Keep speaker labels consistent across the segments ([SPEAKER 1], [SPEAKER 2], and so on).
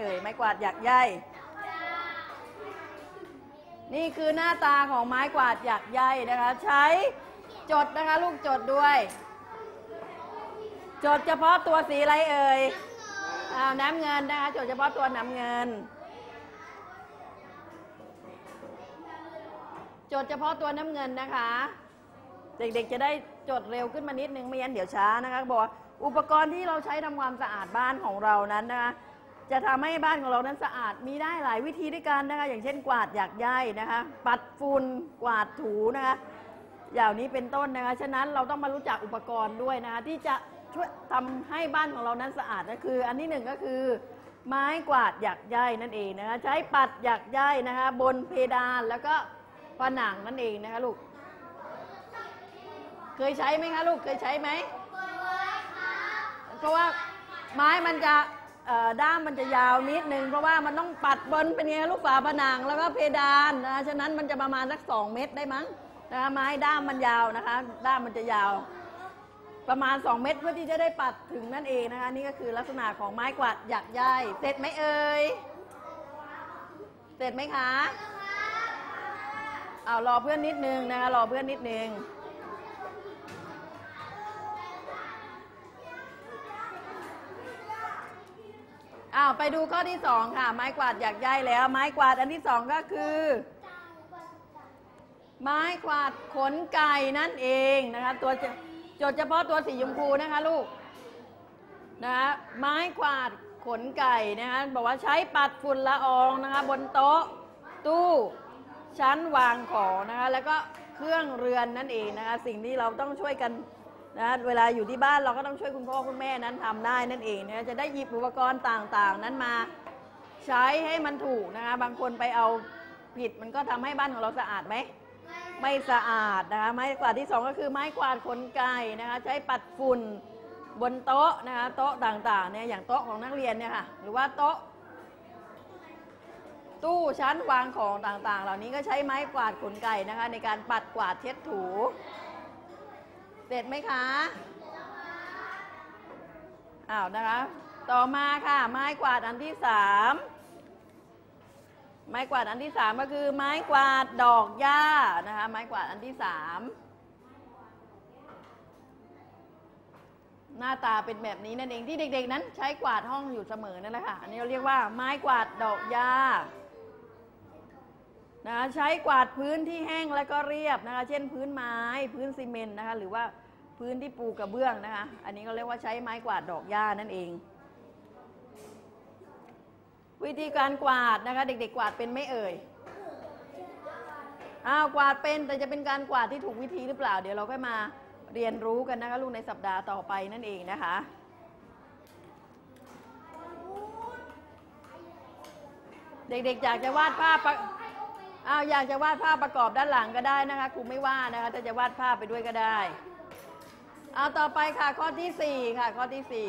[SPEAKER 1] เอ่ยไม้กวาดหยักใยนี่คือหน้าตาของไม้กวาดหยักใยนะคะ ใช้จดนะคะ ลูกจดด้วย จดเฉพาะตัวสีอะไรเอ่ยอ้าวน้ำเงินนะคะจดเฉพาะตัวน้ำเงิน จดเฉพาะตัวน้ำเงินนะคะ เด็กๆจะได้จดเร็วขึ้นมานิดนึงไม่งั้นเดี๋ยวช้านะคะบอกอุปกรณ์ที่เราใช้ทำความสะอาดบ้านของเรานั้นนะคะ จะทำให้บ้านของเรานั้นสะอาดมีได้หลายวิธีด้วยกันนะคะอย่างเช่นกวาดหยากใยนะคะ ปัดฝุ่นกวาดถูนะคะอย่างนี้เป็นต้นนะคะฉะนั้นเราต้องมารู้จักอุปกรณ์ด้วยนะคะที่จะช่วยทำให้บ้านของเรานั้นสะอาดก็คือ อันที่หนึ่งก็คือ ไม้กวาดหยักใยนั่นเองนะคะใช้ปัดหยักใยนะคะบนเพดานแล้วก็ผนังนั่นเองนะคะลูกเคยใช้ไหมคะลูกเคยใช้ไหมเพราะว่าไม้มันจะเอ่อ ด้ามมันจะยาวนิดนึง เพราะว่ามันต้องปัดบนเป็นไงลูกฝาผนังแล้วก็เพดานนะฉะนั้นมันจะประมาณสักสองเมตรได้มั้งนะคะไม้ด้ามมันยาวนะคะ ด้ามมันจะยาว ประมาณ 2 เมตรเพื่อที่จะได้ปัดถึงนั่นเองนะคะ นี่ก็คือลักษณะของไม้กวาดหยักใยเสร็จไหมเอ่ยเสร็จไหมคะเอารอเพื่อนนิดนึงนะคะรอเพื่อนนิดนึง อ้าวไปดูข้อที่สองค่ะ ไม้กวาดหยักใยแล้ว ไม้กวาดอันที่สองก็คือ ไม้กวาดขนไก่นั่นเองนะคะ ตัวจจดเฉพาะตัวสีชมพูนะคะลูกนะคะไม้กวาดขนไก่นะคะบอกว่าใช้ปัดฝุ่นละอองนะคะ บนโต๊ะ ตู้ชั้นวางของนะคะ แล้วก็เครื่องเรือนนั่นเองนะคะ สิ่งที่เราต้องช่วยกัน นะเวลาอยู่ที่บ้านเราก็ต้องช่วยคุณพ่อคุณแม่นั้นทำได้นั่นเองนะคะจะได้หยิบอุปกรณ์ต่างๆ นั้นมาใช้ให้มันถูกนะคะบางคนไปเอาผิดมันก็ทำให้บ้านของเราสะอาดไหมไม่สะอาดนะคะไม้กวาดที่สองก็คือไม้กวาดขนไก่นะคะใช้ปัดฝุ่นบนโต๊ะนะคะโต๊ะต่างๆเนี่ยอย่างโต๊ะของนักเรียนเนี่ยค่ะหรือว่าโต๊ะ ตู้ชั้นวางของต่างๆ เหล่านี้ก็ใช้ไม้กวาดขนไก่นะคะในการปัดกวาดเช็ดถู เสร็จไหมคะอ้าวนะคะ ต่อมาค่ะ ไม้กวาดอันที่สามไม้กวาดอันที่สามก็คือไม้กวาดดอกหญ้านะคะ ไม้กวาดอันที่สามหน้าตาเป็นแบบนี้นั่นเองที่เด็กๆ นั้นใช้กวาดห้องอยู่เสมอนั่นแหละค่ะ อันนี้เราเรียกว่าไม้กวาดดอกหญ้า นะใช้กวาดพื้นที่แห้งและก็เรียบนะคะ เช่นพื้นไม้พื้นซีเมนต์นะคะ หรือว่าพื้นที่ปูกระเบื้องนะคะ อันนี้ก็เรียกว่าใช้ไม้กวาดดอกหญ้านั่นเอง วิธีการกวาดนะคะ เด็กๆกวาดเป็นไม่เอ่ยอ้าวกวาดเป็นแต่จะเป็นการกวาดที่ถูกวิธีหรือเปล่า เดี๋ยวเราก็มาเรียนรู้กันนะคะลูกในสัปดาห์ต่อไปนั่นเองนะคะเด็กๆอยากจะวาดภาพ อ้าวอยากจะวาดภาพประกอบด้านหลังก็ได้นะคะครูไม่ว่านะคะถ้าจะวาดภาพไปด้วยก็ได้เอาต่อไปค่ะข้อที่สี่ค่ะข้อที่สี่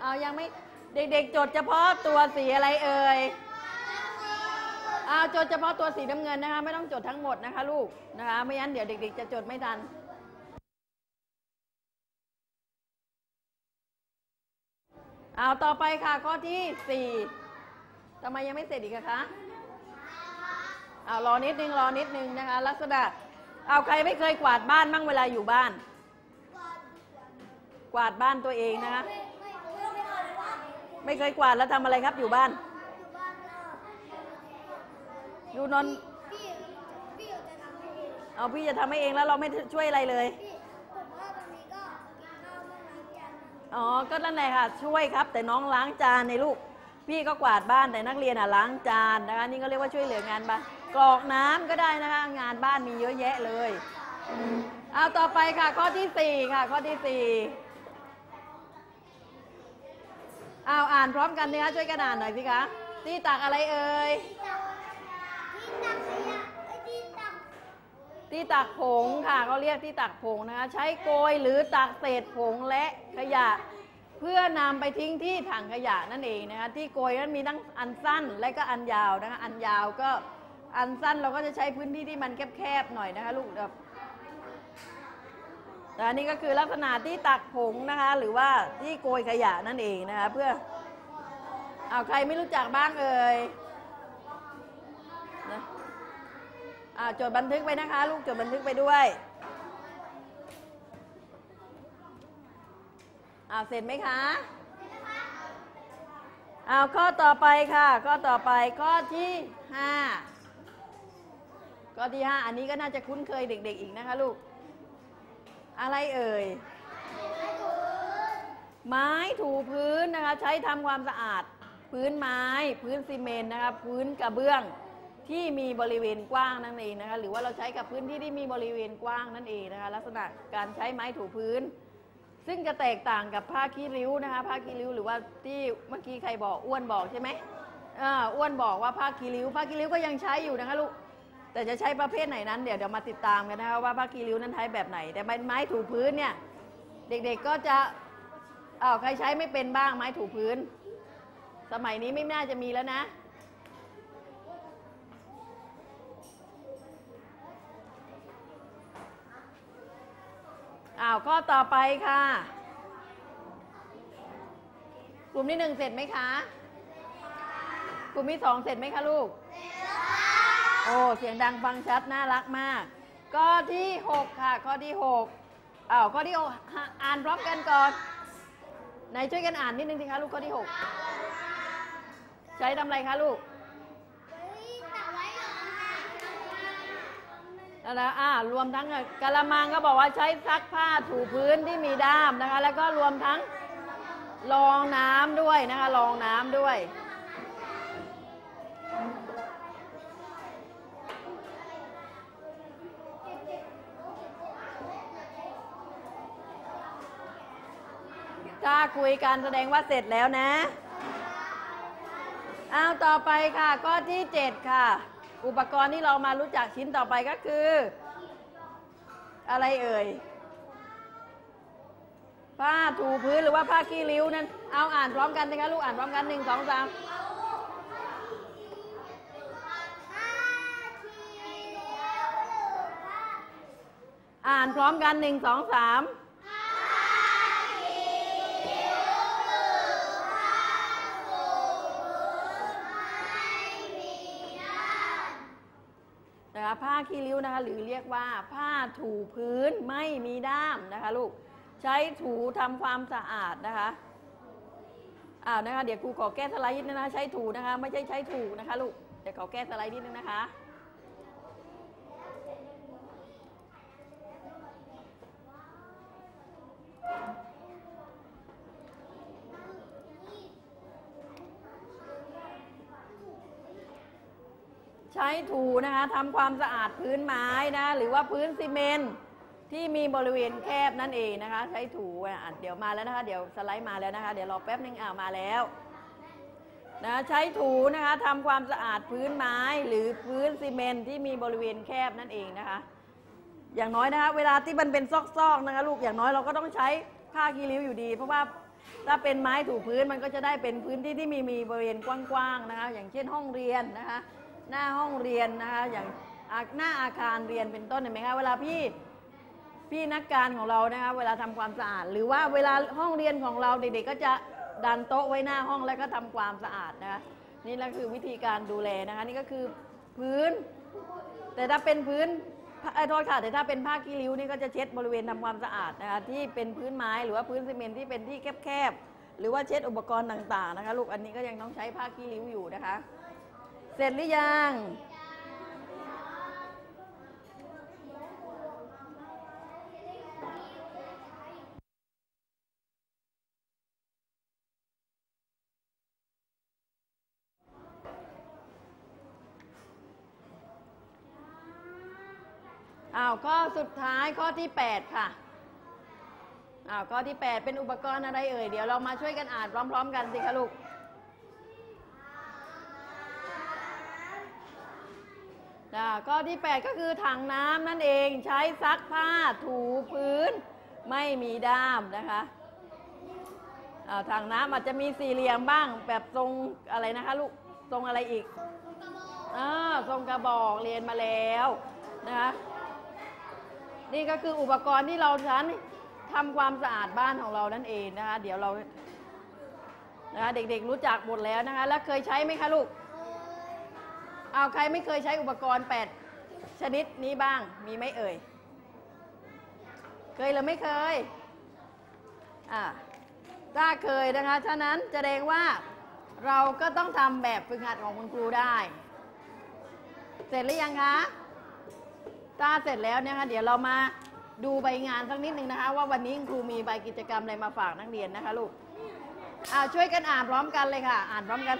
[SPEAKER 1] เอายังไม่เด็กๆ จดเฉพาะตัวสีอะไรเอ่ยเอาจดเฉพาะตัวสีน้ำเงินนะคะ ไม่ต้องจดทั้งหมดนะคะ ลูกนะคะ ไม่งั้นเดี๋ยวเด็ก ๆ จะจดไม่ทันเอาต่อไปค่ะข้อที่สี่ทำไมยังไม่เสร็จอีกคะ เอารอนิดนึงรอนิดนึงนะคะ ลักษณะเอาใครไม่เคยกวาดบ้านบ้างเวลาอยู่บ้าน กวาดบ้านตัวเองนะคะ ไม่เคยกวาดแล้วทำอะไรครับอยู่บ้าน อยู่นอน
[SPEAKER 2] เอา
[SPEAKER 1] พี่จะทำให้เองแล้วเราไม่ช่วยอะไรเลยอ๋อ ก็นั่นแหละค่ะช่วยครับ แต่น้องล้างจานในลูก พี่ก็กวาดบ้านแต่นักเรียนอะล้างจานนะคะนี่ก็เรียกว่าช่วยเหลืองานบ้าน กรอกน้ำก็ได้นะคะ งานบ้านมีเยอะแยะเลยเอาต่อไปค่ะ ข้อที่สี่ค่ะ ข้อที่สี่เอาอ่านพร้อมกันนะคะช่วยกันอ่านหน่อยสิคะที่ตักอะไรเอ่ย
[SPEAKER 2] ที่ตักขยะไอ้ที่ตัก
[SPEAKER 1] ที่ตักผงค่ะเขาเรียกที่ตักผงนะคะ ใช้โกยหรือตักเศษผงและขยะ เพื่อนำไปทิ้งที่ถังขยะนั่นเองนะคะที่โกยนั้นมีทั้งอันสั้นและก็อันยาวนะคะอันยาวก็ อันสั้นเราก็จะใช้พื้นที่ที่มันแคบๆหน่อยนะคะลูกแบบแต่อันนี้ก็คือลักษณะที่ตักผงนะคะ หรือว่าที่โกยขยะนั่นเองนะคะเพื่อเอาใครไม่รู้จักบ้างเอ่ยนะอ่าจดบันทึกไปนะคะ ลูกจดบันทึกไปด้วยอ่าเสร็จไหมคะเอาข้อต่อไปค่ะ ข้อต่อไปข้อที่ห้า ข้อที่ห้าอันนี้ก็น่าจะคุ้นเคยเด็ก ๆ อีกนะคะลูก อะไรเอ่ย ไม้ถูพื้นนะคะ ใช้ทำความสะอาด พื้นไม้ พื้นซีเมนต์นะคะ พื้นกระเบื้องที่มีบริเวณกว้างนั่นเองนะคะ หรือว่าเราใช้กับพื้นที่ที่มีบริเวณกว้างนั่นเองนะคะ ลักษณะการใช้ไม้ถูพื้น ซึ่งจะแตกต่างกับผ้าขี้ริ้วนะคะ ผ้าขี้ริ้วหรือว่าที่เมื่อกี้ใครบอกอ้วนบอกใช่ไหมอ่าอ้วนบอกว่าผ้าขี้ริ้ว ผ้าขี้ริ้วก็ยังใช้อยู่นะคะลูก แต่จะใช้ประเภทไหนนั้นเดี๋ยวเดี๋ยวมาติดตามกันนะคะว่าผ้าขี้ริ้วนั้นใช้แบบไหน แต่ใบไม้ถูพื้นเนี่ยเด็กๆก็จะอ้าวใครใช้ไม่เป็นบ้างไม้ถูพื้น สมัยนี้ไม่น่าจะมีแล้วนะ อ้าวข้อต่อไปค่ะ กลุ่มที่หนึ่งเสร็จไหมคะ กลุ่มที่สองเสร็จไหมคะลูก โอ้เสียงดังฟังชัดน่ารักมาก ข้อที่หกค่ะ ข้อที่หกอ้าวข้อที่หกอ่านพร้อมกันก่อนไหนช่วยกันอ่านนิดนึงสิคะลูกข้อที่หกใช้ทำอะไรคะลูกแล้วนะอ่ารวมทั้งกะละมังก็บอกว่าใช้ซักผ้าถูพื้นที่มีด้ามนะคะ แล้วก็รวมทั้งรองน้ำด้วยนะคะรองน้ำด้วย ถ้าคุยกันแสดงว่าเสร็จแล้วนะเอาต่อไปค่ะ ข้อที่ 7 ค่ะ อุปกรณ์ที่เรามารู้จักชิ้นต่อไปก็คือ อะไรเอ่ย ผ้าถูพื้นหรือว่าผ้าขี้ริ้วนั้นเอาอ่านพร้อมกันนะคะลูกอ่านพร้อมกันหนึ่งสองสามอ่านพร้อมกันหนึ่งสองสาม ผ้าขี้ริ้วนะคะ หรือเรียกว่าผ้าถูพื้นไม่มีด้ามนะคะลูก ใช้ถูทำความสะอาดนะคะอ้าวนะคะ เดี๋ยวครูขอแก้สไลด์นิดนึงนะคะใช้ถูนะคะ ไม่ใช่ใช้ถูนะคะลูก เดี๋ยวขอแก้สไลด์นิดนึงนะคะ ช้ถูนะคะทำความสะอาดพื้นไม้นะหรือว่าพื้นซีเมนต์ที่มีบริเวณแคบนั่นเองนะคะ ใช้ถูอะเดี๋ยวมาแล้วนะคะ เดี๋ยวสไลด์มาแล้วนะคะ เดี๋ยวรอแป๊บนึงอ่ามาแล้วนะใช้ถูนะคะทำความสะอาดพื้นไม้หรือพื้นซีเมนต์ที่มีบริเวณแคบนั่นเองนะคะ อย่างน้อยนะคะ เวลาที่มันเป็นซอกๆนะคะลูกอย่างน้อยเราก็ต้องใช้ผ้าคีริ้วอยู่ดี เพราะว่าถ้าเป็นไม้ถูพื้นมันก็จะได้เป็นพื้นที่ที่มีมีบริเวณกว้างๆนะคะ อย่างเช่นห้องเรียนนะคะ หน้าห้องเรียนนะคะอย่างหน้าอาคารเรียนเป็นต้นเห็นไหมคะเวลาพี่พี่นักการของเรานะคะเวลาทำความสะอาด หรือว่าเวลาห้องเรียนของเราเด็กๆก็จะดันโต๊ะไว้หน้าห้องแล้วก็ทำความสะอาดนะคะนี่แหละคือวิธีการดูแลนะคะนี่ก็คือพื้น แต่ถ้าเป็นพื้นไอ้โทษค่ะแต่ถ้าเป็นผ้ากีริ้วนี่ก็จะเช็ดบริเวณทำความสะอาดนะคะที่เป็นพื้นไม้หรือว่าพื้นซีเมนที่เป็นที่แคบๆหรือว่าเช็ดอุปกรณ์ต่างๆนะคะลูกอันนี้ก็ยังต้องใช้ผ้ากีริ้วอยู่นะคะ เสร็จหรือยัง อ้าว ข้อสุดท้ายข้อที่ 8 ค่ะ อ้าว ข้อที่ 8 เป็นอุปกรณ์อะไรเอ่ย เดี๋ยวเรามาช่วยกันอ่านพร้อม ๆ กันสิคะลูก อ่าข้อที่ 8 ก็คือถังน้ำนั่นเองใช้ซักผ้าถูพื้น ไม่มีด้ามนะคะาถังน้ำอาจจะมีสี่เหลี่ยมบ้างแบบทรงอะไรนะคะลูกทรงอะไรอีกอทรงกระบอกเรียนมาแล้วนะคะนี่ก็คืออุปกรณ์ที่เราใช้ทำความสะอาดบ้านของเรานั่นเองนะคะ เดี๋ยวเรานะคะเด็กๆรู้จักหมดแล้วนะคะ แล้วเคยใช้ไหมคะลูก เอาใครไม่เคยใช้อุปกรณ์ 8 ชนิดนี้บ้าง มีไหมเอ่ย เคยหรือไม่เคย อ่า ถ้าเคยนะคะ ฉะนั้นแสดงว่าเราก็ต้องทำแบบฝึกหัดของคุณครูได้ เสร็จหรือยังคะถ้าเสร็จแล้วเนี่ยค่ะเดี๋ยวเรามาดูใบงานสักนิดหนึ่งนะคะ ว่าวันนี้ครูมีใบกิจกรรมอะไรมาฝากนักเรียนนะคะลูก อ่าช่วยกันอ่านพร้อมกันเลยค่ะ อ่านพร้อมกัน